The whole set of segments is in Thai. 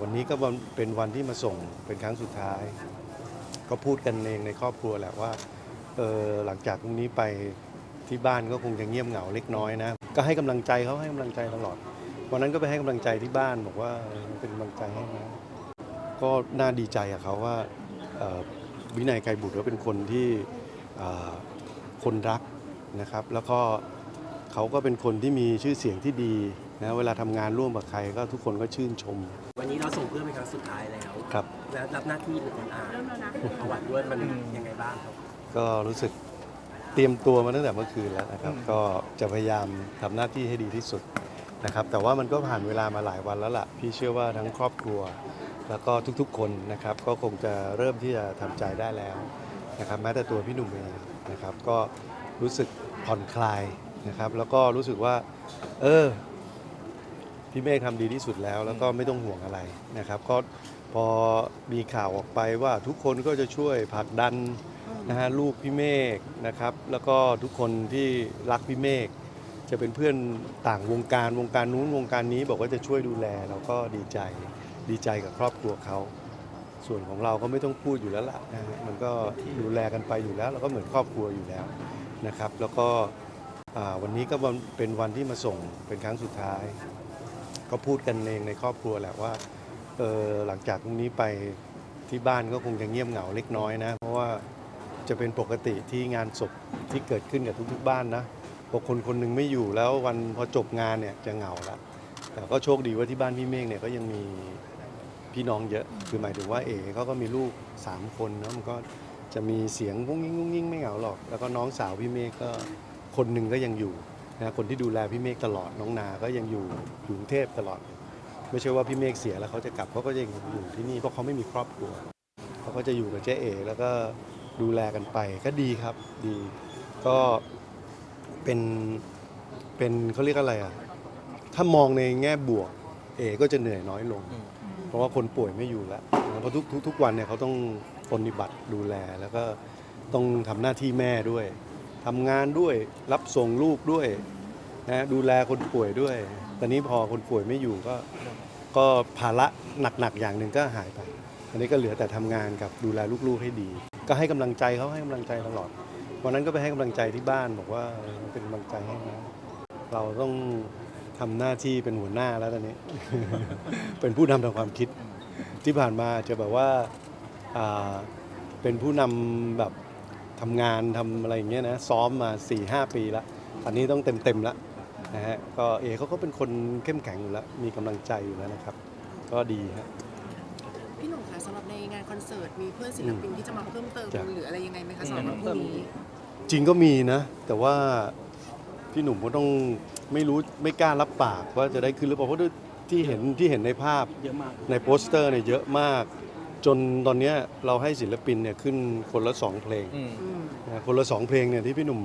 วันนี้ก็เป็นวันที่มาส่งเป็นครั้งสุดท้าย ก็พูดกันเองในครอบครัวแหละว่าเออหลังจากตรงนี้ไปที่บ้านก็คงจะเงียบเหงาเล็กน้อยนะ ก็ให้กำลังใจเขาให้กำลังใจตลอด วันนั้นก็ไปให้กำลังใจที่บ้านบอกว่าเป็นกำลังใจให้นะก็น่าดีใจกับเขาว่าวินัยไกรบุตรก็เป็นคนที่คนรักนะครับ แล้วก็เขาก็เป็นคนที่มีชื่อเสียงที่ดี นะเวลาทำงานร่วมกับใครก็ทุกคนก็ชื่นชม วันนี้เราส่งเพื่อนเป็นครั้งสุดท้ายแล้วครับ แล้วรับหน้าที่เป็นคนอ่านประวัติด้วยมันยังไงบ้างครับก็รู้สึกเตรียมตัวมาตั้งแต่เมื่อคืนแล้วนะครับ ก็จะพยายามทำหน้าที่ให้ดีที่สุดนะครับ แต่ว่ามันก็ผ่านเวลามาหลายวันแล้วล่ะ พี่เชื่อว่าทั้งครอบครัว แล้วก็ทุกๆคนนะครับ ก็คงจะเริ่มที่จะทำใจได้แล้วนะครับ แม้แต่ตัวพี่หนุ่มเองนะครับ ก็รู้สึกผ่อนคลายนะครับ แล้วก็รู้สึกว่า เออ พี่เมฆทำดีที่สุดแล้ว แล้วก็ไม่ต้องห่วงอะไรนะครับ ก็พอมีข่าวออกไปว่าทุกคนก็จะช่วยผลักดันนะฮะลูกพี่เมฆนะครับ แล้วก็ทุกคนที่รักพี่เมฆจะเป็นเพื่อนต่างวงการวงการนู้นวงการนี้บอกว่าจะช่วยดูแลเราก็ดีใจดีใจกับครอบครัวเขา ส่วนของเราก็ไม่ต้องพูดอยู่แล้วล่ะนะฮะมันก็ดูแลกันไปอยู่แล้ว เราก็เหมือนครอบครัวอยู่แล้วนะครับ แล้วก็อ่าวันนี้ก็วันเป็นวันที่มาส่งเป็นครั้งสุดท้าย ก็พูดกันเองในครอบครัวแหละว่าเออหลังจากตรงนี้ไปที่บ้านก็คงจะเงียบเหงาเล็กน้อยนะ เพราะว่าจะเป็นปกติที่งานศพที่เกิดขึ้นกับทุกๆบ้านนะพอคนคนหนึงไม่อยู่แล้ววันพอจบงานเนี่ยจะเหงาละแต่ก็โชคดีว่าที่บ้านพี่เมฆเนี่ยก็ยังมีพี่น้องเยอะ คือหมายถึงว่าเอ๋เขาก็มีลูกสามคนเนาะมันก็จะมีเสียงกุ้งยิ่งกุ้งยิ่งไม่เหงาหรอก แล้วก็น้องสาวพี่เมฆก็คนหนึ่งก็ยังอยู่ นะคนที่ดูแลพี่เมฆตลอดน้องนาก็ยังอยู่อยู่กรุงเทพตลอด ไม่ใช่ว่าพี่เมฆเสียแล้วเขาจะกลับเขาก็ยังอยู่ที่นี่เพราะเขาไม่มีครอบครัวเขาก็จะอยู่กับเจ๊เอแล้วก็ดูแลกันไปก็ดีครับดีก็เป็นเป็นเขาเรียกอะไรอะถ้ามองในแง่บวก เอก็จะเหนื่อยน้อยลง เพราะว่าคนป่วยไม่อยู่แล้วเพราะทุกทุกทุกวันเนี่ยเขาต้องปฏิบัติดูแลแล้วก็ต้องทำหน้าที่แม่ด้วย ทำงานด้วยรับส่งลูกด้วยนะดูแลคนป่วยด้วย ตอนนี้พอคนป่วยไม่อยู่ก็ ก็ภาระหนักๆอย่างหนึ่งก็หายไปตอนนี้ก็เหลือแต่ทำงานกับดูแลลูกๆให้ดี ก็ให้กำลังใจเขาให้กำลังใจตลอด วันนั้นก็ไปให้กำลังใจที่บ้านบอกว่าเป็นกำลังใจให้นะเราต้องทำหน้าที่เป็นหัวหน้าแล้วตอนนี้ เป็นผู้นำทางความคิดที่ผ่านมาจะแบบว่าอ่าเป็นผู้นำแบบ ทำงานทำอะไรอย่างเงี้ยนะซ้อมมา4ี่หปีแล้วอันนี้ต้องเต็มเต็มๆแล้วนะฮะก็เอเขาก็เป็นคนเข้มแข็งอยู่แล้ว มีกำลังใจอยู่แล้วนะครับ ก็ดีฮะ พี่หนุ่มคะสำหรับในงานคอนเสิร์ตมีเพื่อนศิลปินที่จะมาเพิ่มเติมจ้ะ หรืออะไรยังไงไหมคะสำหรับวันพรุ่งนี้จริงก็มีนะ แต่ว่าพี่หนุ่มก็ต้องไม่รู้ไม่กล้ารับปากว่าจะได้ขึ้นหรือเปล่าเพราะด้วยที่เห็นที่เห็นในภาพเยอะมากในโปสเตอร์เนี่ยเยอะมาก จนตอนเนี้ยเราให้ศิลปินเนี่ยขึ้นคนละสองเพลงอืมนะคนละสองเพลงเนี่ยที่พี่หนุ่ม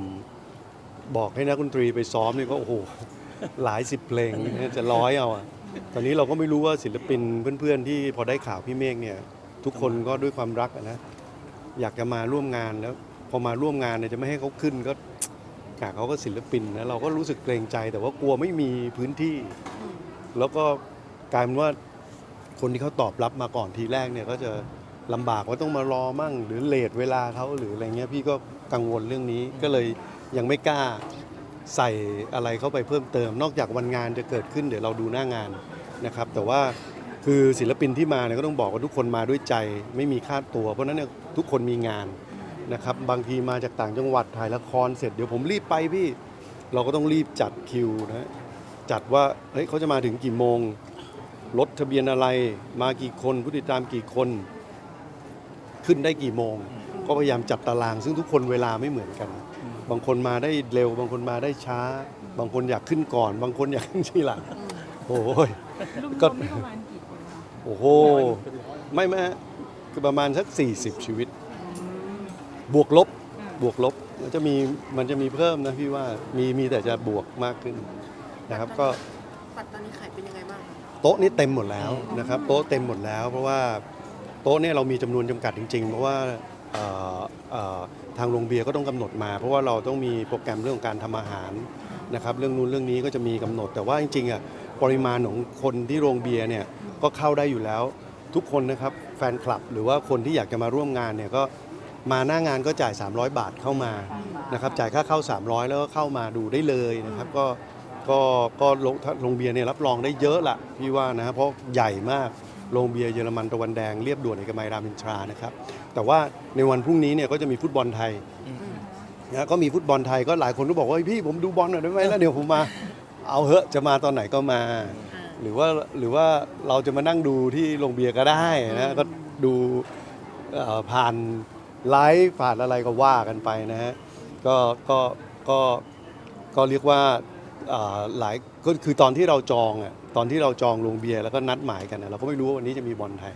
บอกให้นักดนตรีไปซ้อมนี่ก็โอ้โห หลายสิบเพลงเนี่ยจะร้อยเอาอะตอนนี้เราก็ไม่รู้ว่าศิลปินเพื่อนๆที่พอได้ข่าวพี่เมฆเนี่ย ทุกคนก็ด้วยความรักอะนะอยากจะมาร่วมงานแล้ว พอมาร่วมงานเนี่ยจะไม่ให้เขาขึ้นก็ กากเขาก็ศิลปินนะเราก็รู้สึกเกรงใจ แต่ว่ากลัวไม่มีพื้นที่ แล้วก็กลายเป็นว่า คนที่เขาตอบรับมาก่อนทีแรกเนี่ยก็จะลำบากว่าต้องมารอมั่ง หรือเลทเวลาเขาหรืออะไรเงี้ยพี่ก็กังวลเรื่องนี้ก็เลยยังไม่กล้าใส่อะไรเข้าไปเพิ่มเติม นอกจากวันงานจะเกิดขึ้นเดี๋ยวเราดูหน้างานนะครับ แต่ว่าคือศิลปินที่มาเนี่ยก็ต้องบอกว่าทุกคนมาด้วยใจไม่มีค่าตัว เพราะฉะนั้นเนี่ยทุกคนมีงานนะครับบางทีมาจากต่างจังหวัดถ่ายละครเสร็จเดี๋ยวผมรีบไปพี่ เราก็ต้องรีบจัดคิวนะจัดว่าเฮ้ยเขาจะมาถึงกี่โมง รถทะเบียนอะไร มากี่คนผู้ติดตามกี่คน ขึ้นได้กี่โมง ก็พยายามจัดตาราง ซึ่งทุกคนเวลาไม่เหมือนกัน บางคนมาได้เร็ว บางคนมาได้ช้า บางคนอยากขึ้นก่อน บางคนอยากขึ้นทีหลังโอ้ยก็รวมๆนี่ประมาณกี่คนคะโอ้โหไม่ไม่ฮะคือประมาณสัก 40 ชีวิต บวกลบบวกลบมันจะมีมันจะมีเพิ่มนะพี่ว่ามีมีแต่จะบวกมากขึ้นนะครับก็ ปัตตอนนี้ขายเป็นยังไงบ้างคะ โต๊ะนี่เต็มหมดแล้วนะครับโต๊ะเต็มหมดแล้ว เพราะว่าโต๊ะเนี่ยเรามีจำนวนจำกัดจริง ๆ เพราะว่าทางโรงเบียร์ก็ต้องกำหนดมา เพราะว่าเราต้องมีโปรแกรมเรื่องของการทำอาหารนะครับเรื่องนู้นเรื่องนี้ก็จะมีกำหนด แต่ว่าจริงๆอะปริมาณของคนที่โรงเบียร์เนี่ยก็เข้าได้อยู่แล้วทุกคนนะครับแฟนคลับหรือว่าคนที่อยากจะมาร่วมงานเนี่ยก็มาหน้างานก็จ่าย 300 บาทเข้ามานะครับจ่ายค่าเข้า 300 แล้วก็เข้ามาดูได้เลยนะครับก็ ก็ก็โรงโรงเบียร์เนี่ยรับรองได้เยอะละพี่ว่านะเพราะใหญ่มากโรงเบียร์เยอรมันตะวันแดงเรียบด่วนเอกมัยรามอินทรานะครับ แต่ว่าในวันพรุ่งนี้เนี่ยก็จะมีฟุตบอลไทยนะก็มีฟุตบอลไทยก็หลายคนก็บอกว่าพี่ผมดูบอลหน่อยได้ไหมแล้วเดี๋ยวผมมาเอาเหอะจะมาตอนไหนก็มา หรือว่าหรือว่าเราจะมานั่งดูที่โรงเบียร์ก็ได้นะก็ดูผ่านไลฟ์ผ่านอะไรก็ว่ากันไปนะฮะก็ก็ก็ก็เรียกว่า หลายก็คือตอนที่เราจองอะตอนที่เราจองโรงเบียร์แล้วก็นัดหมายกันอะเราก็ไม่รู้ว่าวันนี้จะมีบอลไทย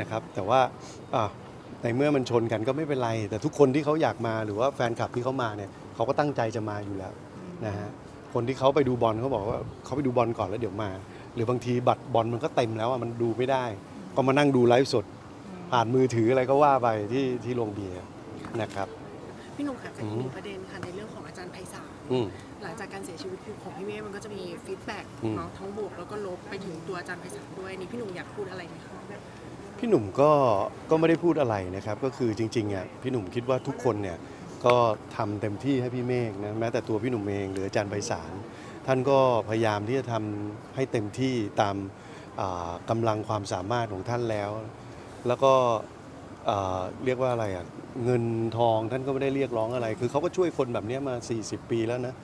นะครับแต่ว่าอะในเมื่อมันชนกันก็ไม่เป็นไร แต่ทุกคนที่เขาอยากมาหรือว่าแฟนคลับที่เขามาเนี่ยเขาก็ตั้งใจจะมาอยู่แล้วนะฮะคนที่เขาไปดูบอลเขาบอกว่าเขาไปดูบอลก่อนแล้วเดี๋ยวมา หรือบางทีบัตรบอลมันก็เต็มแล้วอะมันดูไม่ได้ ก็มานั่งดูไลฟ์สด ผ่านมือถืออะไรก็ว่าไปที่ที่โรงเบียร์นะครับพี่หนุ่มค่ะจากอีกอืหมนึ่งประเด็นค่ะในเรื่องของ อาจารย์ไพศาลอืม หลังจากการเสียชีวิตของพี่เมฆมันก็จะมีฟีดแบ็กอืม เนาะทั้งบวกแล้วก็ลบไปถึงตัวอาจารย์ไพศาลด้วยนี่พี่หนุ่มอยากพูดอะไรไหมคะพี่หนุ่มก็ก็ไม่ได้พูดอะไรนะครับ ก็คือจริงๆอะพี่หนุ่มคิดว่าทุกคนเนี่ยก็ทำเต็มที่ให้พี่เมฆนะแม้แต่ตัวพี่หนุ่มเองหรืออาจารย์ไพศาลท่านก็พยายามที่จะทำให้เต็มที่ตามอ่ากำลังความสามารถของท่านแล้ว แล้วก็ อ่าเรียกว่าอะไรอะเงินทองท่านก็ไม่ได้เรียกร้องอะไร คือเขาก็ช่วยคนแบบเนี้ยมา 40 ปีแล้วนะ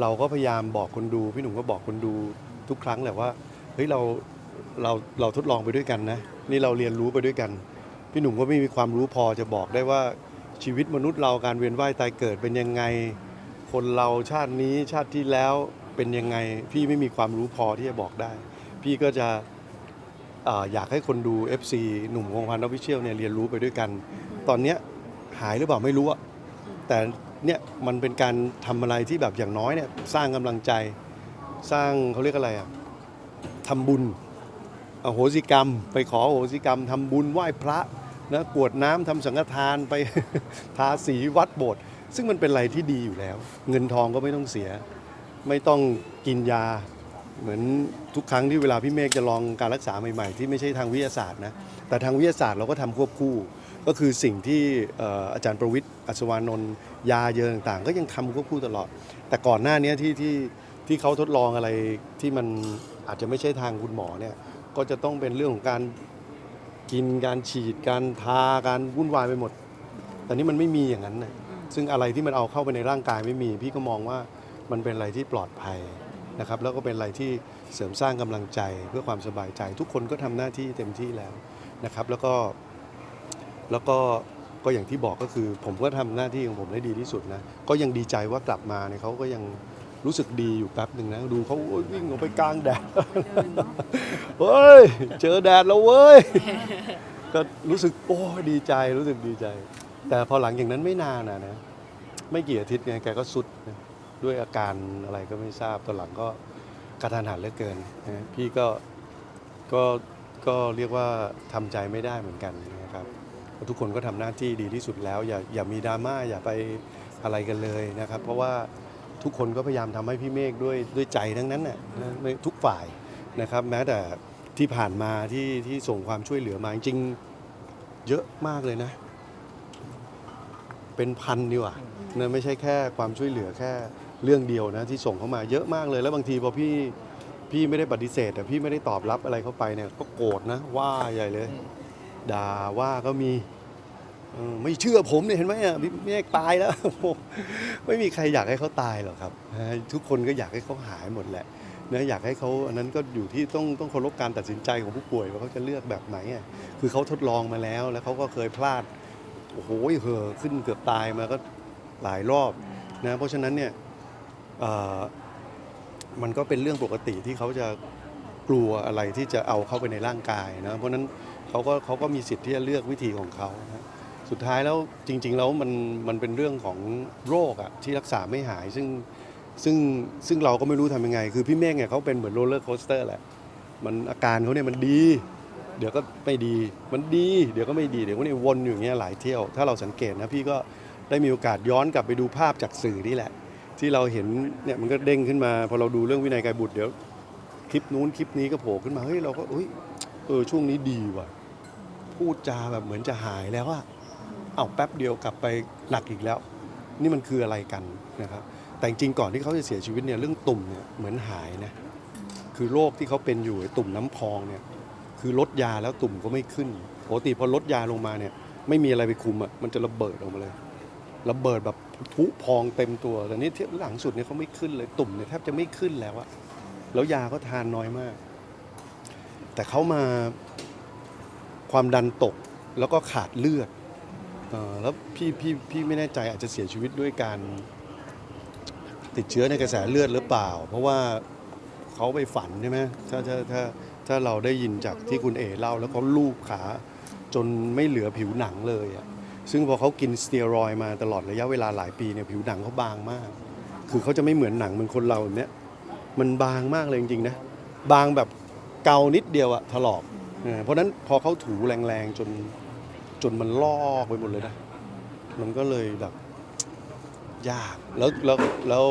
เราก็พยายามบอกคนดูพี่หนุ่มก็บอกคนดูทุกครั้งแหละว่าเฮ้ยเราเราเราทดลองไปด้วยกันนะนี่เราเรียนรู้ไปด้วยกัน พี่หนุ่มก็ไม่มีความรู้พอจะบอกได้ว่าชีวิตมนุษย์เราการเวียนว่ายตายเกิดเป็นยังไง คนเราชาตินี้ชาติที่แล้วเป็นยังไง พี่ไม่มีความรู้พอที่จะบอกได้ พี่ก็จะ อ่าอยากให้คนดู FC หนุ่มวงพันธ์ออฟฟิเชียลเนี่ยเรียนรู้ไปด้วยกัน ตอนเนี้ยหายหรือเปล่าไม่รู้อะแต่เนี่ยมันเป็นการทำอะไรที่แบบอย่างน้อยเนี่ยสร้างกำลังใจสร้างเขาเรียกอะไรอะทำบุญอโหสิกรรม ไปขออโหสิกรรมทำบุญไหว้พระนะกรวดน้ำทำสังฆทานไป ทาสีวัดโบสถ์ซึ่งมันเป็นอะไรที่ดีอยู่แล้ว เงินทองก็ไม่ต้องเสีย ไม่ต้องกินยา เหมือนทุกครั้งที่เวลาพี่เมฆจะลองการรักษาใหม่ๆ ที่ไม่ใช่ทางวิทยาศาสตร์นะแต่ทางวิทยาศาสตร์เราก็ทำควบคู่ ก็คือสิ่งที่เอ่ออาจารย์ประวิทย์อัศวานนท์ยาเยอะต่างๆ ก็ยังทำควบคู่ตลอด แต่ก่อนหน้านี้ที่ที่ที่เขาทดลองอะไรที่มันอาจจะไม่ใช่ทางคุณหมอเนี่ยก็จะต้องเป็นเรื่องของการกินการฉีดการทาการวุ่นวายไปหมด แต่นี่มันไม่มีอย่างนั้นนะซึ่งอะไรที่มันเอาเข้าไปในร่างกายไม่มี พี่ก็มองว่ามันเป็นอะไรที่ปลอดภัย นะครับแล้วก็เป็นอะไรที่เสริมสร้างกำลังใจเพื่อความสบายใจ ทุกคนก็ทำหน้าที่เต็มที่แล้วนะครับ แล้วก็แล้วก็ก็อย่างที่บอกก็คือ ผมก็ทำหน้าที่ของผมได้ดีที่สุดนะก็ยังดีใจว่ากลับมาเนี่ยเขาก็ยังรู้สึกดีอยู่แป๊บหนึ่งนะดูเขาโอ้ยวิ่งออกไปกลางแดดเฮ้ยเจอแดดแล้วเว้ยก็รู้สึกโอ้ยดีใจรู้สึกดีใจ แต่พอหลังอย่างนั้นไม่นานนะนะไม่กี่อาทิตย์ไงแกก็สุดนะ ด้วยอาการอะไรก็ไม่ทราบตอนหลังก็กระทันหันเหลือเกินนะพี่ก็ก็ก็เรียกว่าทำใจไม่ได้เหมือนกันนะครับทุกคนก็ทำหน้าที่ดีที่สุดแล้ว อย่าอย่ามีดราม่าอย่าไปอะไรกันเลยนะครับ เพราะว่าทุกคนก็พยายามทำให้พี่เมฆด้วยด้วยใจทั้งนั้นน่ะนะทุกฝ่ายนะครับ แม้แต่ที่ผ่านมาที่ที่ส่งความช่วยเหลือมาจริงเยอะมากเลยนะ เป็นพันดีกว่านะไม่ใช่แค่ความช่วยเหลือแค่ เรื่องเดียวนะที่ส่งเข้ามาเยอะมากเลย แล้วบางทีพอพี่พี่ไม่ได้ปฏิเสธแต่พี่ไม่ได้ตอบรับอะไรเข้าไปเนี่ยก็โกรธนะว่าใหญ่เลย ด่าว่าก็มีเออไม่เชื่อผมเนี่ยเห็นไหมอะพี่เมฆตายแล้วโอ้โหไม่มีใครอยากให้เขาตายหรอกครับนะทุกคนก็อยากให้เขาหายหมดแหละนะอยากให้เขาอันนั้นก็อยู่ที่ต้องต้องเคารพการตัดสินใจของผู้ป่วยว่าเขาจะเลือกแบบไหนอะคือเขาทดลองมาแล้ว แล้วเขาก็เคยพลาดโอ้โหเหอะขึ้นเกือบตายมาก็หลายรอบนะเพราะฉะนั้นเนี่ยเอ่อ มันก็เป็นเรื่องปกติที่เขาจะกลัวอะไรที่จะเอาเข้าไปในร่างกายนะเพราะนั้นเขาก็เขาก็มีสิทธิ์ที่จะเลือกวิธีของเขานะสุดท้ายแล้วจริง ๆ แล้วมันมันเป็นเรื่องของโรคอะที่รักษาไม่หาย ซึ่งซึ่งซึ่งเราก็ไม่รู้ทำยังไง คือพี่เมฆเนี่ยเขาเป็นเหมือนโรลเลอร์โคสเตอร์แหละมันอาการเขาเนี่ยมันดี เดี๋ยวก็ไม่ดีมันดี เดี๋ยวก็ไม่ดีเดี๋ยวก็เนี่ยวนอยู่อย่างเงี้ยหลายเที่ยว ถ้าเราสังเกตนะพี่ก็ได้มีโอกาสย้อนกลับไปดูภาพจากสื่อนี่แหละ ที่เราเห็นเนี่ยมันก็เด้งขึ้นมา พอเราดูเรื่องวินัยกายบุตรเดี๋ยวคลิปนู้นคลิปนี้ก็โผล่ขึ้นมาเฮ้ยเราก็เฮ้ยเออช่วงนี้ดีว่ะ พูดจาแบบเหมือนจะหายแล้วอะเอาแป๊บเดียวกลับไปหนักอีกแล้ว นี่มันคืออะไรกันนะครับ แต่จริงก่อนที่เขาจะเสียชีวิตเนี่ยเรื่องตุ่มเนี่ยเหมือนหายนะคือโรคที่เขาเป็นอยู่ตุ่มน้ำพองเนี่ยคือลดยาแล้วตุ่มก็ไม่ขึ้นปกติพอลดยาลงมาเนี่ย ไม่มีอะไรไปคุมอะมันจะระเบิดออกมาเลยระเบิดแบบ พุพองเต็มตัวแต่นี่เทียบหลังสุดเนี่ยเขาไม่ขึ้นเลยตุ่มเนี่ยแทบจะไม่ขึ้นแล้วอะแล้วยาก็ทานน้อยมาก แต่เขามาความดันตกแล้วก็ขาดเลือดอแล้วพี่พี่พี่ไม่แน่ใจอาจจะเสียชีวิตด้วยการติดเชื้อในกระแสเลือดหรือเปล่า เพราะว่าเขาไปฝันใช่ไหมถ้าถ้าถ้าถ้าเราได้ยินจากที่คุณเอ๋เล่า แล้วเขาลูบขาจนไม่เหลือผิวหนังเลยอะ ซึ่งพอเขากินสเตียรอยมาตลอดระยะเวลาหลายปีเนี่ยผิวหนังเขาบางมาก คือเขาจะไม่เหมือนหนังเหมือนคนเราเนี้ยมันบางมากเลยจริงๆนะบางแบบเกานิดเดียวอะถลอกเพราะฉะนั้นพอเขาถูแรงๆจนจนมันลอกไปหมดเลยนะมันก็เลยแบบยากแล้วแล้วแล้ว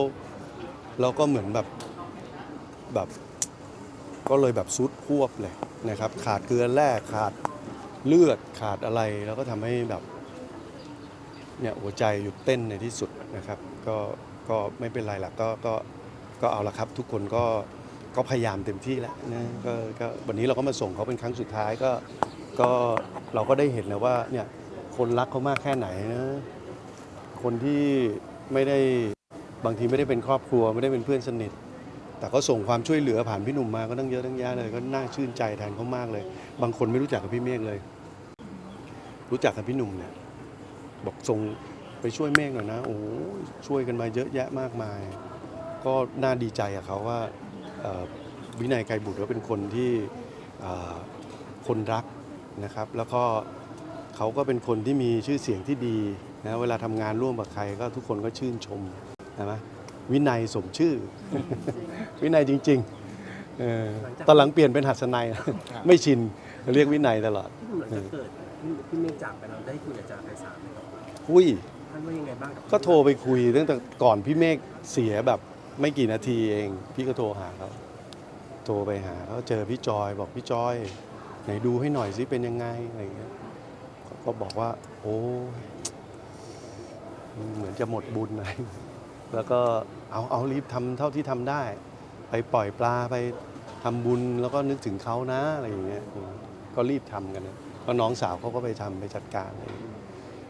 เราก็เหมือนแบบแบบก็เลยแบบซุดควบเลยนะครับ ขาดเกลือแร่ขาดเลือดขาดอะไรแล้วก็ทำให้แบบ เนี่ยหัวใจหยุดเต้นในที่สุดนะครับ ก็ก็ไม่เป็นไรหละก็ก็ก็เอาละครับ ทุกคนก็ก็พยายามเต็มที่แล้วนะก็ก็วันนี้เราก็มาส่งเขาเป็นครั้งสุดท้ายก็ก็เราก็ได้เห็นแล้วว่าเนี่ยคนรักเขามากแค่ไหนนะคนที่ไม่ได้บางทีไม่ได้เป็นครอบครัวไม่ได้เป็นเพื่อนสนิท แต่ก็ส่งความช่วยเหลือผ่านพี่หนุ่มมาก็ตั้งเยอะตั้งแยะเลยก็น่าชื่นใจแทนเขามากเลย บางคนไม่รู้จักกับพี่เมฆเลย รู้จักกับพี่หนุ่มเนี่ย บอกส่งไปช่วยเมฆหน่อยนะ โอ้โหช่วยกันมาเยอะแยะมากมาย ก็น่าดีใจกับเขาว่าเอ่อวินัยไกรบุตรก็เป็นคนที่เอ่อคนรักนะครับ แล้วก็เขาก็เป็นคนที่มีชื่อเสียงที่ดีนะเวลาทำงานร่วมกับใครก็ทุกคนก็ชื่นชมใช่ไหมวินัยสมชื่อ วินัยจริงๆเออตอนหลังเปลี่ยนเป็นหัสนัยไม่ชินเรียกวินัยตลอดที่หลังจากเกิดพี่พี่เมฆจากไปเราได้คุยกับอาจารย์ไพศาลไหม ครับคุย ท่านว่ายังไงบ้างกับก็โทรไปคุยตั้งแต่ก่อนพี่เมฆเสียแบบไม่กี่นาทีเอง พี่ก็โทรหาเขาโทรไปหาเขาเจอพี่จอยบอกพี่จอย ไหนดูให้หน่อยสิเป็นยังไงอะไรอย่างเงี้ยเขาก็บอกว่า โอ้ยเหมือนจะหมดบุญอะไรแล้วก็เอาเอารีบทำเท่าที่ทำได้ ไปปล่อยปลาไปทำบุญแล้วก็นึกถึงเขานะอะไรอย่างเงี้ยอืมก็รีบทำกันนะเพราะน้องสาวเขาก็ไปทำไปจัดการอะไรอย่างเงี้ย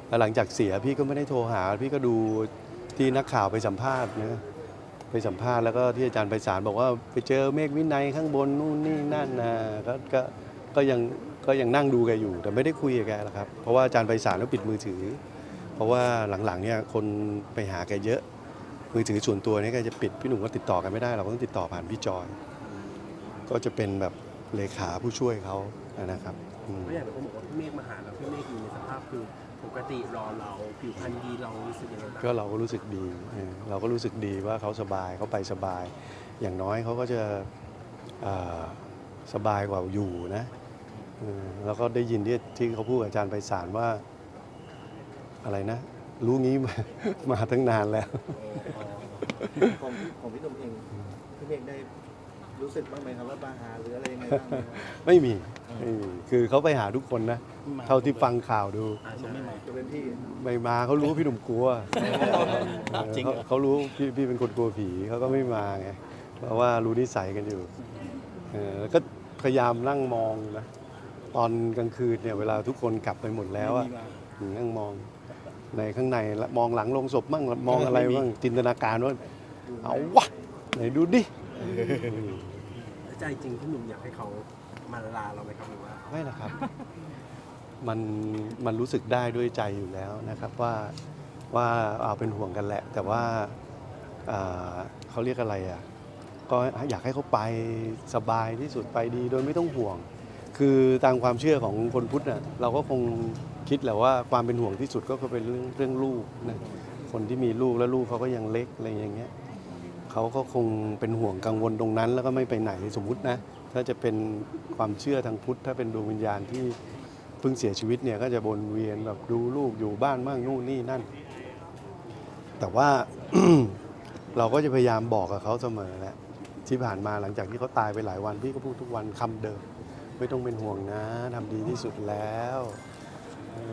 แล้วหลังจากเสียพี่ก็ไม่ได้โทรหา พี่ก็ดูที่นักข่าวไปสัมภาษณ์นะไปสัมภาษณ์แล้วก็ที่อาจารย์ไพศาลบอกว่าไปเจอเมฆวินัยข้างบนนู่นนี่นั่นนะก็ก็ก็ยังก็ยังนั่งดูแกอยู่ แต่ไม่ได้คุยกับแกหรอกครับ เพราะว่าอาจารย์ไพศาลก็ปิดมือถือ เพราะว่าหลังๆเนี่ยคนไปหาแกเยอะ มือถือส่วนตัวเนี่ยแกจะปิดพี่หนุ่มก็ติดต่อกันไม่ได้เราก็ต้องติดต่อผ่านพี่จอย ก็จะเป็นแบบเลขาผู้ช่วยเขานะครับอืมเพราะอย่างคนบอกว่าพี่เมฆมาหาเราพี่เมฆอยู่ในสภาพคือ ปกติรอเราผิวพรรณดีเรารู้สึกยังไงบ้างก็เราก็รู้สึกดีเออเราก็รู้สึกดีว่าเขาสบายเขาไปสบาย อย่างน้อยเขาก็จะอ่าสบายกว่าอยู่นะเออแล้วก็ได้ยินที่ที่เขาพูดกับอาจารย์ไพศาลว่าอะไรนะ รู้งี้มา มาตั้งนานแล้ว ของของพี่หนุ่มเองพี่เมฆได้รู้สึกบ้างไหมครับว่าบาหาหรืออะไรยังไงบ้างไหมครับไม่มี ไม่มีคือเขาไปหาทุกคนนะ เท่าที่ฟังข่าวดู อ่าใช่จะเป็นพี่ไม่มาเขารู้ว่าพี่หนุ่มกลัวจริงเขาเขารู้พี่พี่เป็นคนกลัวผีเขาก็ไม่มาไงเพราะว่ารู้นิสัยกันอยู่เออแล้วก็พยายามนั่งมองนะตอนกลางคืนเนี่ยเวลาทุกคนกลับไปหมดแล้วอะนั่งมองในข้างในละมองหลังลงศพบ้างมองอะไรบ้างจินตนาการว่าเอาวะไหนดูดิแล้วใจจริงพี่หนุ่มอยากให้เขา มาลาเราไหมครับหรือว่า ไม่ละครับ มันมันรู้สึกได้ด้วยใจอยู่แล้วนะครับว่าว่าเอาเป็นห่วงกันแหละ แต่ว่าอ่าเขาเรียกอะไรอะก็อยากให้เขาไปสบายที่สุดไปดีโดยไม่ต้องห่วง คือตามความเชื่อของคนพุทธน่ะเราก็คงคิดแหละว่าความเป็นห่วงที่สุดก็คือเป็นเรื่องเรื่องลูกนะคนที่มีลูกแล้วลูกเขาก็ยังเล็กอะไรอย่างเงี้ยเขาก็คงเป็นห่วงกังวลตรงนั้นแล้วก็ไม่ไปไหนสมมุตินะ ถ้าจะเป็นความเชื่อทางพุทธ ถ้าเป็นดวงวิญญาณที่เพิ่งเสียชีวิตเนี่ยก็จะวนเวียนแบบดูลูกอยู่บ้านบ้างนู่นนี่นั่น แต่ว่า เราก็จะพยายามบอกกับเขาเสมอแหละที่ผ่านมาหลังจากที่เขาตายไปหลายวันพี่ก็พูดทุกวันคำเดิม ไม่ต้องเป็นห่วงนะทำดีที่สุดแล้ว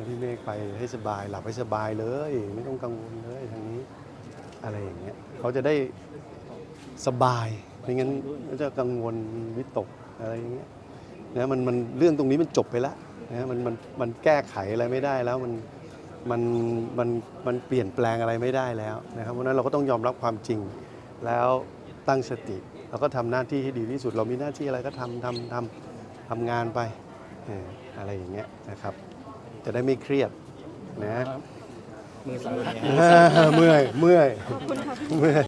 พี่เมฆไปให้สบายหลับให้สบายเลย ไม่ต้องกังวลเลยทางนี้ อะไรอย่างเงี้ยเขาจะได้สบาย ไม่งั้นก็จะกังวลวิตกอะไรอย่างเงี้ยนะมันมันเรื่องตรงนี้มันจบไปแล้วนะมันมันมันแก้ไขอะไรไม่ได้แล้วมันมันมันมันเปลี่ยนแปลงอะไรไม่ได้แล้วนะครับเพราะฉะนั้นเราก็ต้องยอมรับความจริงแล้วตั้งสติเราก็ทำหน้าที่ให้ดีที่สุด เรามีหน้าที่อะไรก็ทำทำทำทำงานไปเอออะไรอย่างเงี้ยนะครับ จะได้ไม่เครียดนะมือสั่นเลยเมื่อยเมื่อยเมื่อย